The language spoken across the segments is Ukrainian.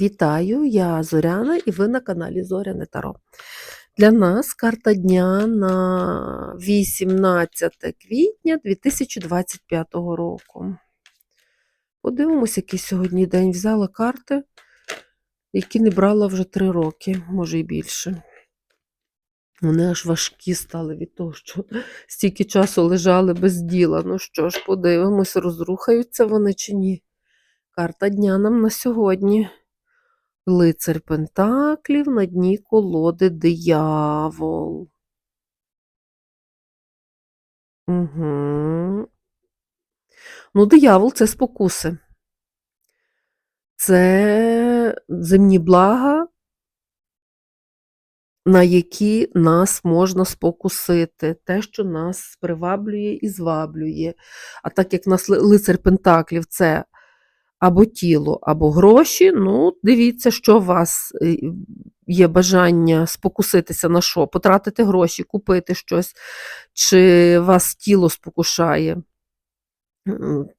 Вітаю, я Зоряна і ви на каналі Зоряне Таро. Для нас карта дня на 18 квітня 2025 року. Подивимось, який сьогодні день. Взяла карти, які не брала вже 3 роки, може і більше. Вони аж важкі стали від того, що стільки часу лежали без діла. Ну що ж, подивимось, розрухаються вони чи ні. Карта дня нам на сьогодні. Лицар Пентаклів на дні колоди диявол. Угу. Ну, диявол це спокуси. Це земні блага, на які нас можна спокусити, те, що нас приваблює і зваблює. А так як нас лицар Пентаклів це або тіло, або гроші, ну, дивіться, що у вас е, є бажання спокуситися на що? Потратити гроші, купити щось, чи вас тіло спокушає,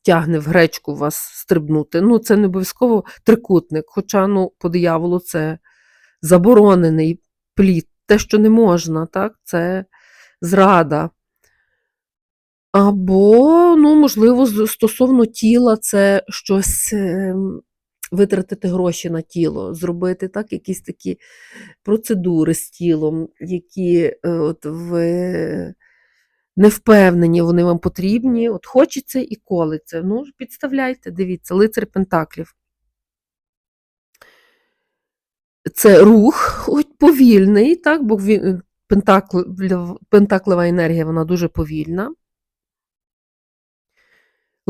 тягне в гречку вас стрибнути. Ну, це не обов'язково трикутник, хоча ну, по дияволу це заборонений плід, те, що не можна, так? це зрада. Або, ну, можливо, стосовно тіла, це щось ем, витратити гроші на тіло, зробити так, якісь такі процедури з тілом, які е, от ви не впевнені, вони вам потрібні. От хочеться і колиться. Ну, підставляйте, дивіться, лицар Пентаклів. Це рух, хоч повільний, так, бо він, пентаклева енергія вона дуже повільна.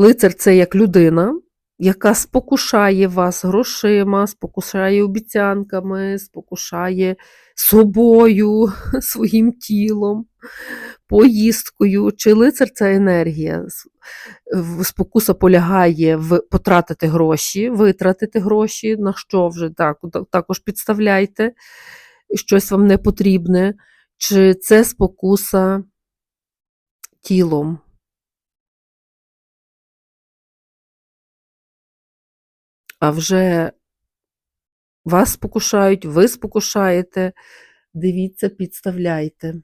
Лицар це як людина, яка спокушає вас грошима, спокушає обіцянками, спокушає собою, своїм тілом, поїздкою. Чи лицар це енергія? Спокуса полягає в потратити гроші, витратити гроші, на що вже так, так- також підставляйте, щось вам не потрібне, чи це спокуса тілом. А вже вас спокушають, ви спокушаєте, дивіться, підставляйте.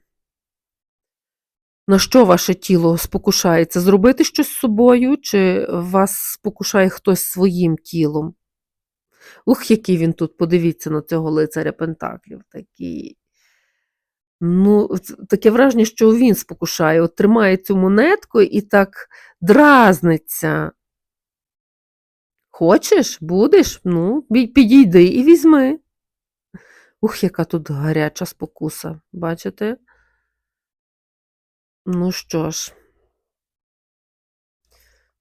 На що ваше тіло спокушається? Зробити щось з собою, чи вас спокушає хтось своїм тілом? Ух, який він тут, подивіться на цього лицаря Пентаклів. Такий. Ну, таке враження, що він спокушає, от тримає цю монетку і так дразниться. Хочеш, будеш? Ну, підійди і візьми. Ух, яка тут гаряча спокуса, бачите? Ну що ж,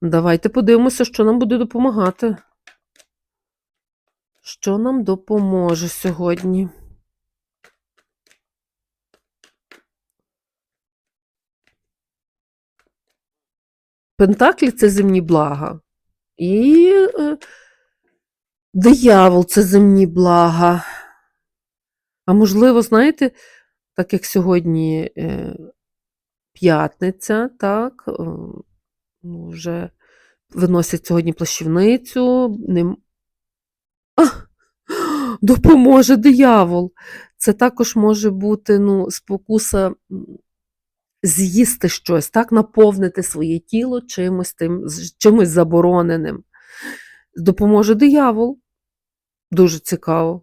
давайте подивимося, що нам буде допомагати. Що нам допоможе сьогодні? Пентаклі це земні блага. І е, диявол це земні блага. А можливо, знаєте, так як сьогодні е, п'ятниця, так, е, ну, вже виносять сьогодні плащівницю, нем... а, допоможе диявол. Це також може бути ну, спокуса з'їсти щось, так, наповнити своє тіло чимось, тим, чимось забороненим. Допоможе диявол. Дуже цікаво.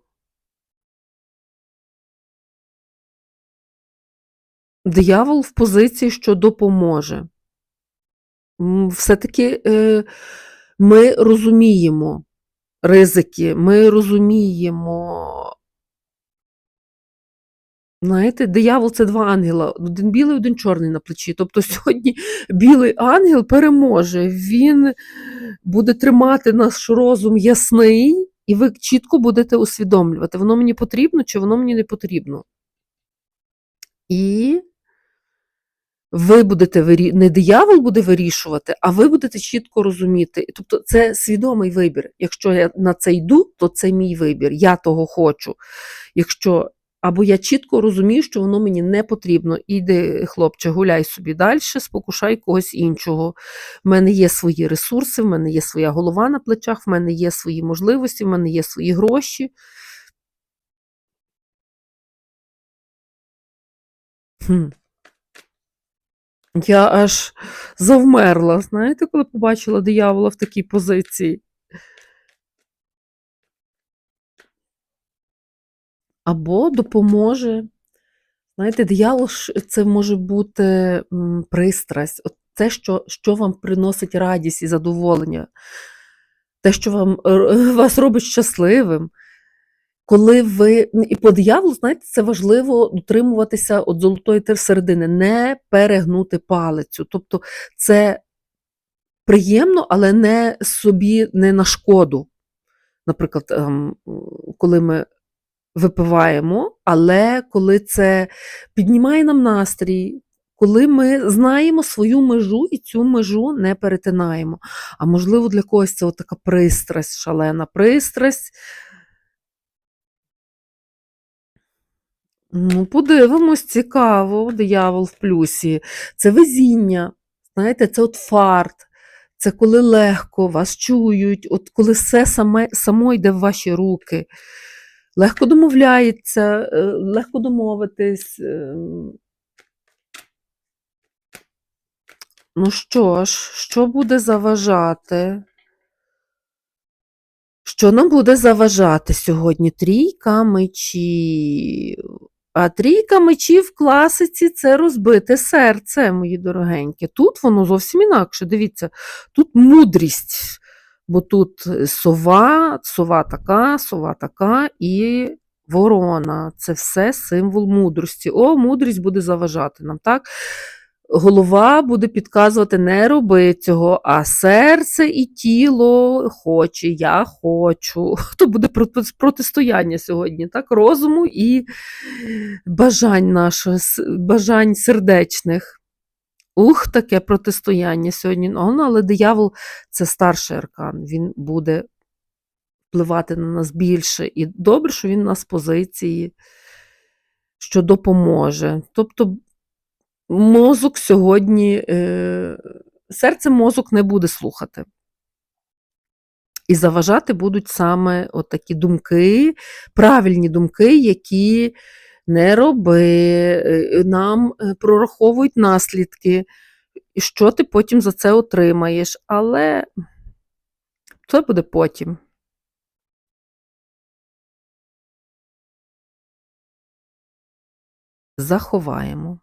Диявол в позиції, що допоможе. Все-таки е, ми розуміємо ризики, ми розуміємо. Знаєте, диявол це два ангела, один білий, один чорний на плечі. Тобто сьогодні білий ангел переможе, він буде тримати наш розум ясний, і ви чітко будете усвідомлювати, воно мені потрібно чи воно мені не потрібно. І ви будете вирі... не диявол буде вирішувати, а ви будете чітко розуміти. Тобто це свідомий вибір. Якщо я на це йду, то це мій вибір. Я того хочу. Якщо... Або я чітко розумію, що воно мені не потрібно. Іди, хлопче, гуляй собі далі, спокушай когось іншого. В мене є свої ресурси, в мене є своя голова на плечах, в мене є свої можливості, в мене є свої гроші. Хм. Я аж завмерла, знаєте, коли побачила диявола в такій позиції. Або допоможе. Знаєте, диявол це може бути пристрасть, от те, що, що вам приносить радість і задоволення, те, що вам, вас робить щасливим. Коли ви і по дияволу, знаєте, це важливо дотримуватися от золотої середини, не перегнути палицю. Тобто це приємно, але не собі не на шкоду. Наприклад, ем, коли ми випиваємо, але коли це піднімає нам настрій, коли ми знаємо свою межу і цю межу не перетинаємо. А можливо, для когось це така пристрасть, шалена пристрасть. Ну, подивимось, цікаво, диявол в плюсі. Це везіння, знаєте, це от фарт, це коли легко вас чують, от коли все саме, само йде в ваші руки. Легко домовляється, е, легко домовитись. ем. Ну що ж, що буде заважати? Що нам буде заважати сьогодні? Трійка мечів. А трійка мечів в класиці це розбите серце, мої дорогенькі. Тут воно зовсім інакше. Дивіться, тут мудрість, бо тут е, сова, сова така, сова така і ворона. Це все символ мудрості. О, мудрість буде заважати нам, так? Голова буде підказувати не роби цього, а серце і тіло хоче, я хочу. То буде протистояння сьогодні, так? Розуму і бажань наших, бажань сердечних. Ух, таке протистояння сьогодні. Ну, але диявол це старший аркан, він буде впливати на нас більше. І добре, що він у нас позиції, що допоможе. Тобто мозок сьогодні, е, серце мозок не буде слухати. І заважати будуть саме такі думки, правильні думки, які не роби, е, нам е, прораховують наслідки, що ти потім за це отримаєш. Але це буде потім. Заховаємо.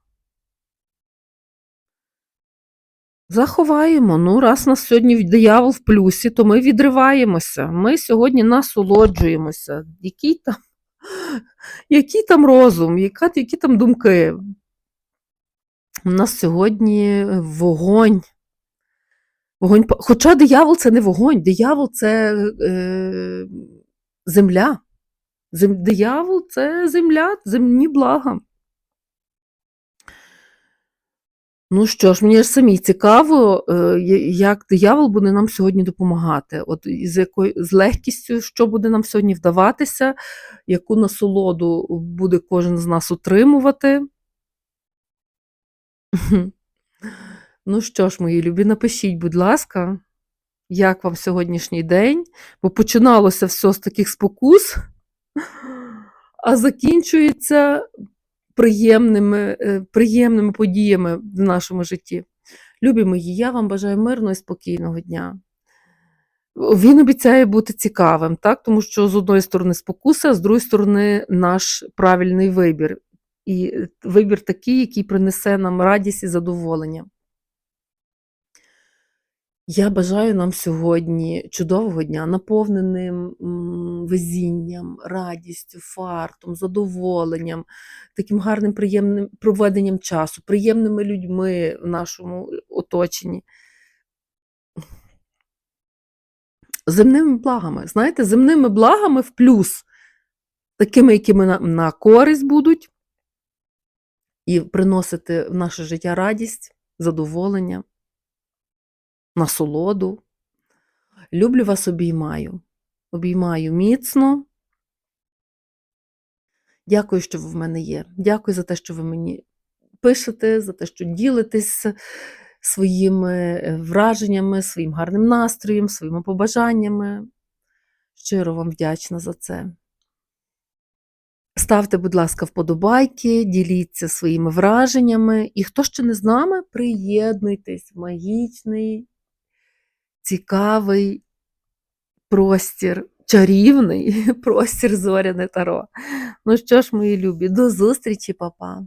Заховаємо. Ну, раз нас сьогодні диявол в плюсі, то ми відриваємося. Ми сьогодні насолоджуємося. Який там, який там розум, які там думки? У нас сьогодні вогонь. Вогонь. Хоча диявол це не вогонь, диявол це е, земля. Зем, диявол це земля, земні блага. Ну що ж, мені ж самій цікаво, е, як диявол буде нам сьогодні допомагати. От з якою з легкістю, що буде нам сьогодні вдаватися, яку насолоду буде кожен з нас отримувати. Ну що ж, мої любі, напишіть, будь ласка, як вам сьогоднішній день? Бо починалося все з таких спокус, а закінчується приємними, е, приємними подіями в нашому житті. Любі мої, я вам бажаю мирного і спокійного дня. Він обіцяє бути цікавим, так? тому що з одної сторони спокуса, а з другої сторони наш правильний вибір. І е, вибір такий, який принесе нам радість і задоволення. Я бажаю нам сьогодні чудового дня, наповненим везінням, радістю, фартом, задоволенням, таким гарним, приємним проведенням часу, приємними людьми в нашому оточенні. Земними благами. Знаєте, земними благами в плюс, такими, які на, на користь будуть, і приносити в наше життя радість, задоволення, насолоду. Люблю вас, обіймаю. Обіймаю міцно. Дякую, що ви в мене є. Дякую за те, що ви мені пишете, за те, що ділитесь своїми е, враженнями, своїм гарним настроєм, своїми побажаннями. Щиро вам вдячна за це. Ставте, будь ласка, вподобайки, діліться своїми враженнями. І хто ще не з нами, приєднуйтесь в магічний, цікавий простір, чарівний простір зоряне таро. Ну що ж, мої любі, до зустрічі, папа!